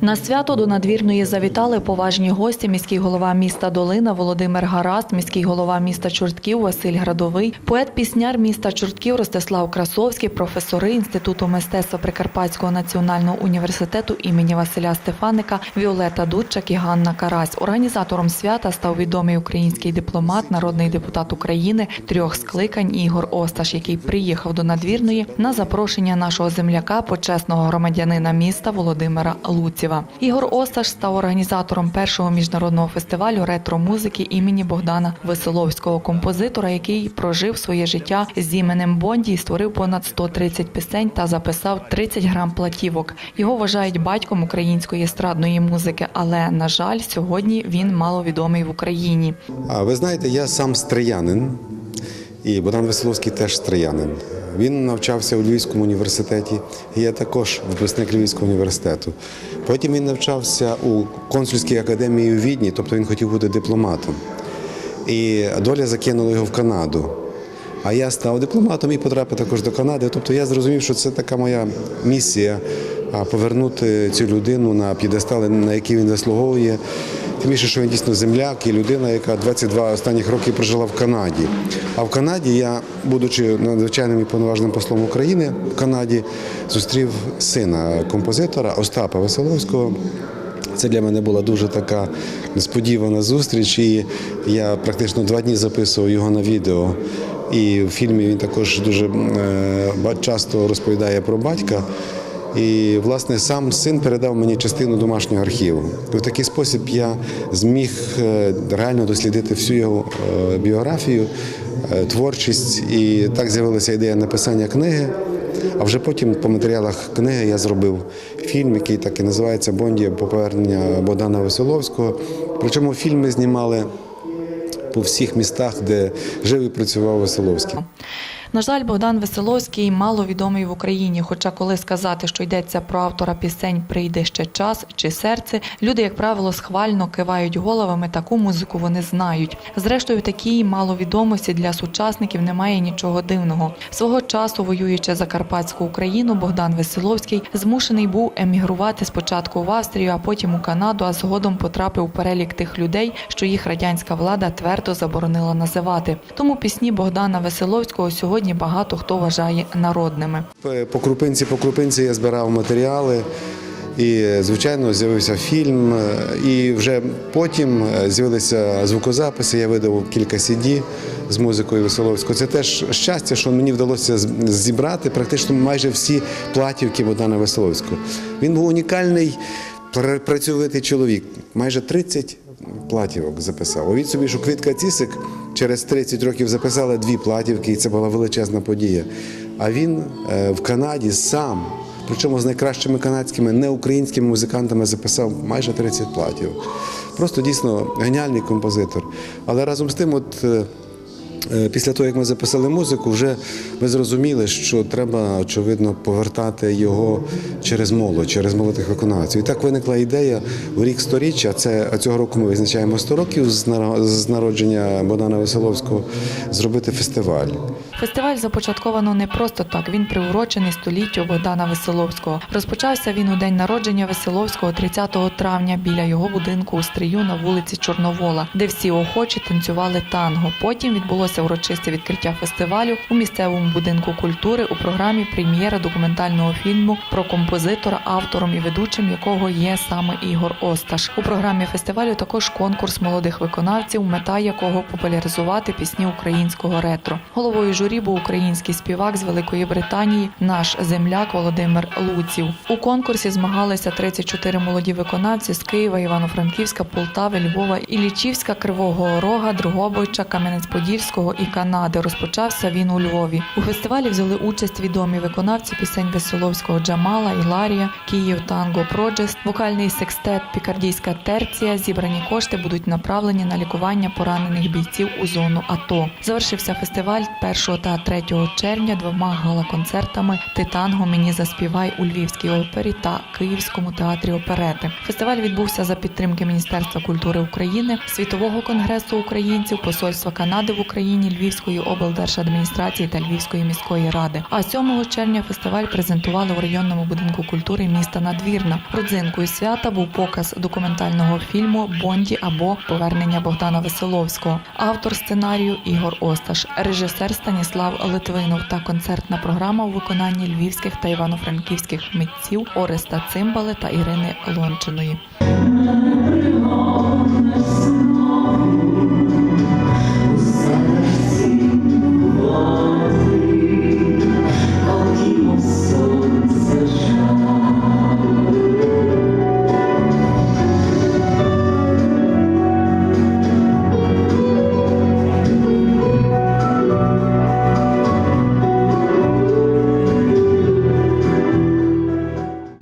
На свято до надвірної завітали поважні гості, міський голова міста Долина Володимир Гараст, міський голова міста Чортків Василь Градовий, поет-пісняр міста Чортків Ростислав Красовський, професори Інституту мистецтва Прикарпатського національного університету імені Василя Стефаника, Віолета Дудчак і Ганна Карась. Організатором свята став відомий український дипломат, народний депутат України трьох скликань Ігор Осташ, який приїхав до надвірної на запрошення нашого земляка, почесного громадянина міста Володимира Луціва. Ігор Осташ став організатором першого міжнародного фестивалю ретро-музики імені Богдана Веселовського, композитора, який прожив своє життя з іменем Бонді і створив понад 130 пісень та записав 30 грам платівок. Його вважають батьком української естрадної музики, але на жаль, сьогодні він маловідомий в Україні. А ви знаєте, я сам стриянин, і Богдан Веселовський теж стриянин. Він навчався у Львівському університеті, я також випускник Львівського університету. Потім він навчався у консульській академії у Відні, тобто він хотів бути дипломатом. І доля закинула його в Канаду. А я став дипломатом і потрапив також до Канади. Тобто я зрозумів, що це така моя місія а, повернути цю людину на п'єдестал, на який він заслуговує. Тим більше, що він дійсно земляк і людина, яка 22 останніх роки прожила в Канаді. А в Канаді я, будучи надзвичайним і повноважним послом України в Канаді, зустрів сина композитора Остапа Веселовського. Це для мене була дуже така несподівана зустріч, і я практично два дні записував його на відео. І в фільмі він також дуже е, часто розповідає про батька. І, власне, сам син передав мені частину домашнього архіву. І в такий спосіб я зміг е, реально дослідити всю його е, біографію, е, творчість. І так з'явилася ідея написання книги. А вже потім по матеріалах книги я зробив фільм, який так і називається Бонді по повернення Богдана Веселовського. Причому фільми знімали по всіх містах, де жив і працював Веселовський. На жаль, Богдан Веселовський мало відомий в Україні. Хоча, коли сказати, що йдеться про автора пісень Прийде ще час чи серце, люди, як правило, схвально кивають головами. Таку музику вони знають. Зрештою, такій маловідомості для сучасників немає нічого дивного. Свого часу, воюючи за Карпатську Україну, Богдан Веселовський змушений був емігрувати спочатку в Австрію, а потім у Канаду, а згодом потрапив у перелік тих людей, що їх радянська влада твердо заборонила називати. Тому пісні Богдана Веселовського сьогодні багато хто вважає народними. По крупинці, по крупинці я збирав матеріали. І, звичайно, з'явився фільм, і вже потім е, з'явилися звукозаписи. Я видав кілька CD з музикою Веселовського. Це теж щастя, що мені вдалося зібрати практично майже всі платівки Богдана Веселовського. Він був унікальний, пр- працьовитий чоловік. Майже 30 платівок записав. Уявіть собі, що Квітка Цісик через 30 років записали дві платівки, і це була величезна подія. А він е, в Канаді сам. Причому з найкращими канадськими неукраїнськими музикантами записав майже 30 платів. Просто дійсно геніальний композитор. Але разом з тим, от е, після того, як ми записали музику, вже ми зрозуміли, що треба, очевидно, повертати його через молодь, через молодих виконавців. І так виникла ідея у рік сторіччя. Це цього року ми визначаємо 100 років з народження Богдана Веселовського, зробити фестиваль. Фестиваль започатковано не просто так. Він приурочений століттю Богдана Веселовського. Розпочався він у день народження Веселовського 30 травня біля його будинку у Стрию на вулиці Чорновола, де всі охочі танцювали танго. Потім відбулося урочисте відкриття фестивалю у місцевому будинку культури у програмі прем'єра документального фільму про композитора, автором і ведучим якого є саме Ігор Осташ. У програмі фестивалю також конкурс молодих виконавців, мета якого популяризувати пісні українського ретро. Головою журі був український співак з Великої Британії, наш земляк Володимир Луців. У конкурсі змагалися 34 молоді виконавці з Києва, Івано-Франківська, Полтави, Львова, Іллічівська, Кривого Рога, Другобича, Кам'янець-Подільського і Канади. Розпочався він у Львові. У фестивалі взяли участь відомі виконавці пісень Веселовського Джамала, Іларія, Київ Танго Проджест, вокальний секстет, Пікардійська терція. Зібрані кошти будуть направлені на лікування поранених бійців у зону АТО. Завершився фестиваль 1 та 3 червня двома гала-концертами Титанго мені заспівай у Львівській опері та Київському театрі оперети. Фестиваль відбувся за підтримки Міністерства культури України, Світового конгресу українців, Посольства Канади в Україні. Імені Львівської облдержадміністрації та Львівської міської ради. А 7 червня фестиваль презентували у районному будинку культури міста Надвірна. Родзинкою свята був показ документального фільму Бонді або Повернення Богдана Веселовського. Автор сценарію Ігор Осташ, режисер Станіслав Литвинов та концертна програма у виконанні львівських та івано-франківських митців Ореста Цимбали та Ірини Лончиної.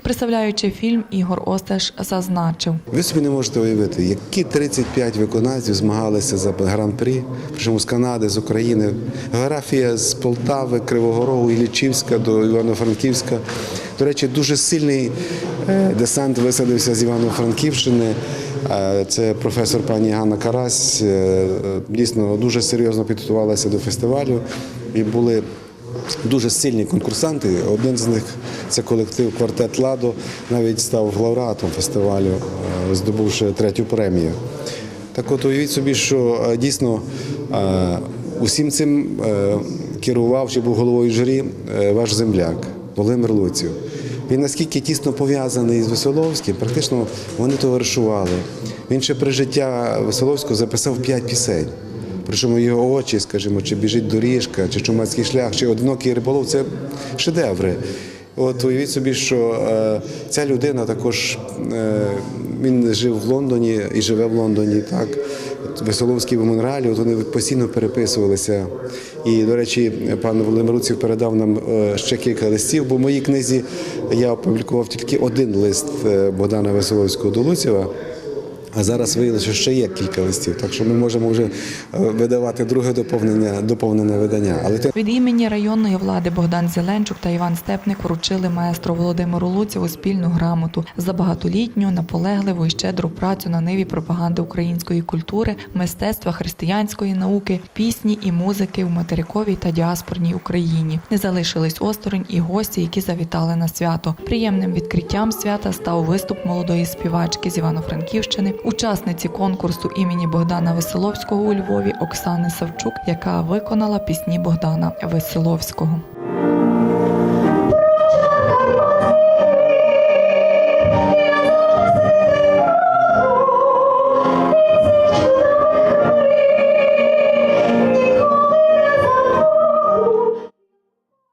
Представляючи фільм, Ігор Осташ зазначив. Ви собі не можете уявити, які 35 виконавців змагалися за гран-прі, причому з Канади, з України. Географія з Полтави, Кривого Рогу, Іллічівська до Івано-Франківська. До речі, дуже сильний е, десант висадився з Івано-Франківщини. Е, Це професор пані Ганна Карась. е, Дійсно дуже серйозно підготувалася до фестивалю і були Дуже сильні конкурсанти. Один з них це колектив Квартет Ладо, навіть став лауреатом фестивалю, е, здобувши третю премію. Так от уявіть собі, що е, дійсно е, усім цим керував чи був головою журі ваш земляк Володимир Луців. Він наскільки тісно пов'язаний з Веселовським, практично вони товаришували. Він ще при життя Веселовського записав п'ять пісень. Причому його очі, скажімо, чи біжить доріжка, чи чумацький шлях, чи одинокий риболов це шедеври. От уявіть собі, що е, ця людина також е, він жив в Лондоні і живе в Лондоні. Так Веселовський в Монреалі, от вони постійно переписувалися. І, до речі, пан Володимир Руців передав нам е, ще кілька листів, бо в моїй книзі я опублікував тільки один лист е, Богдана Веселовського до Луцєва. А зараз виявилося, що ще є кілька листів, так що ми можемо вже е, видавати друге доповнення, доповнене видання. Але Від імені районної влади Богдан Зеленчук та Іван Степник вручили маестро Володимиру Луцєву спільну грамоту за багатолітню, наполегливу і щедру працю на ниві пропаганди української культури, мистецтва, християнської науки, пісні і музики в материковій та діаспорній Україні. Не залишились осторонь і гості, які завітали на свято. Приємним відкриттям свята став виступ молодої співачки з Івано-Франківщини, учасниці конкурсу імені Богдана Веселовського у Львові Оксани Савчук, яка виконала пісні Богдана Веселовського.